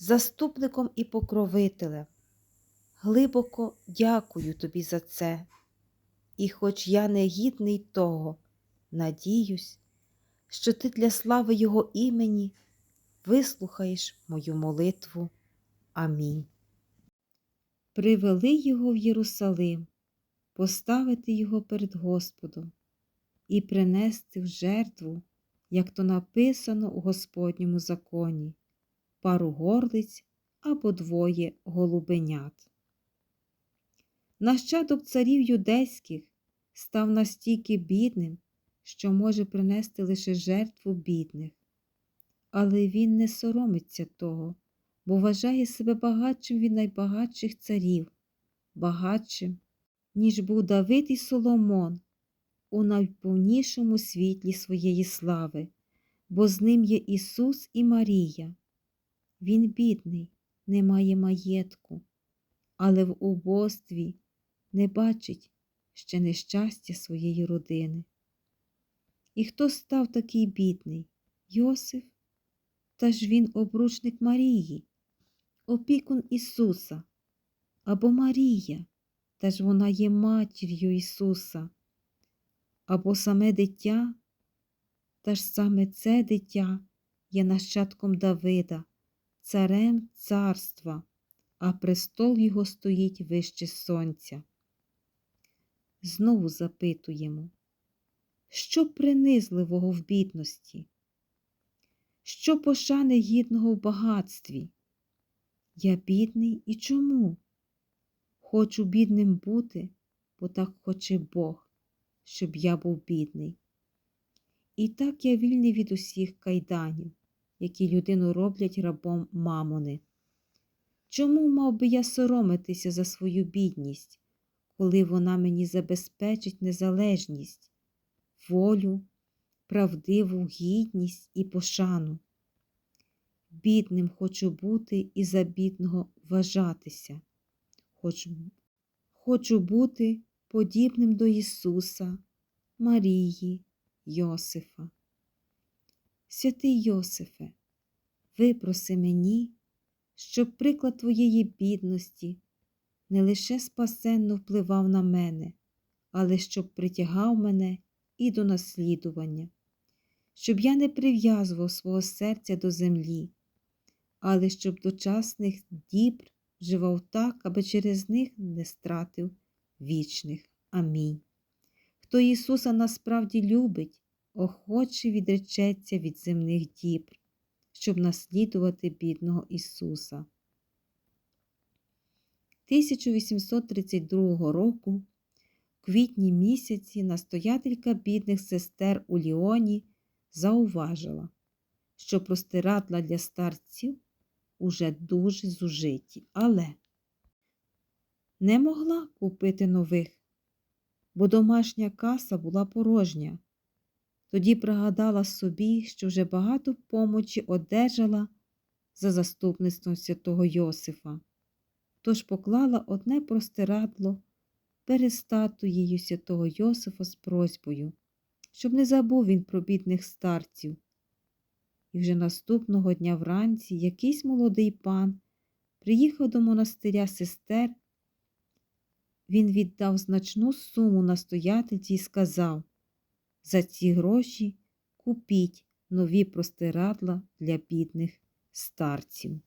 заступником і покровителем. Глибоко дякую тобі за це. І хоч я не гідний того, надіюсь, що ти для слави Його імені вислухаєш мою молитву. Амінь. Привели його в Єрусалим, поставити його перед Господом і принести в жертву, як то написано у Господньому законі пару горлиць або двоє голубенят. Нащадок царів юдейських став настільки бідним, що може принести лише жертву бідних. Але він не соромиться того, бо вважає себе багатшим від найбагатших царів, багатшим, ніж був Давид і Соломон у найповнішому світлі своєї слави, бо з ним є Ісус і Марія. Він бідний, не має маєтку, але в убостві не бачить ще нещастя своєї родини. І хто став такий бідний? Йосиф? Та ж він обручник Марії, опікун Ісуса, або Марія, та ж вона є матір'ю Ісуса, або саме дитя, та ж саме це дитя є нащадком Давида царем царства, а престол його стоїть вище сонця. Знову запитуємо, що принизливого в бідності? Що пошани гідного в багатстві? Я бідний і чому? Хочу бідним бути, бо так хоче Бог, щоб я був бідний. І так я вільний від усіх кайданів які людину роблять рабом мамони. Чому мав би я соромитися за свою бідність, коли вона мені забезпечить незалежність, волю, правдиву гідність і пошану? Бідним хочу бути і за бідного вважатися, хочу, хочу бути подібним до Ісуса, Марії, Йосифа. Святий Йосифе, випроси мені, щоб приклад твоєї бідності не лише спасенно впливав на мене, але щоб притягав мене і до наслідування, щоб я не прив'язував свого серця до землі, але щоб дочасних дібр вживав так, аби через них не стратив вічних. Амінь. Хто Ісуса насправді любить, охоче відречеться від земних дібр, щоб наслідувати бідного Ісуса. 1832 року, в квітні місяці, настоятелька бідних сестер у Ліоні зауважила, що простирадла для старців уже дуже зужиті, але не могла купити нових, бо домашня каса була порожня. Тоді пригадала собі, що вже багато помочі одержала за заступництвом святого Йосифа, тож поклала одне простирадло перед статуєю святого Йосифа з просьбою, щоб не забув він про бідних старців. І вже наступного дня вранці якийсь молодий пан приїхав до монастиря сестер. Він віддав значну суму настоятельці і сказав за ці гроші купіть нові простирадла для бідних старців.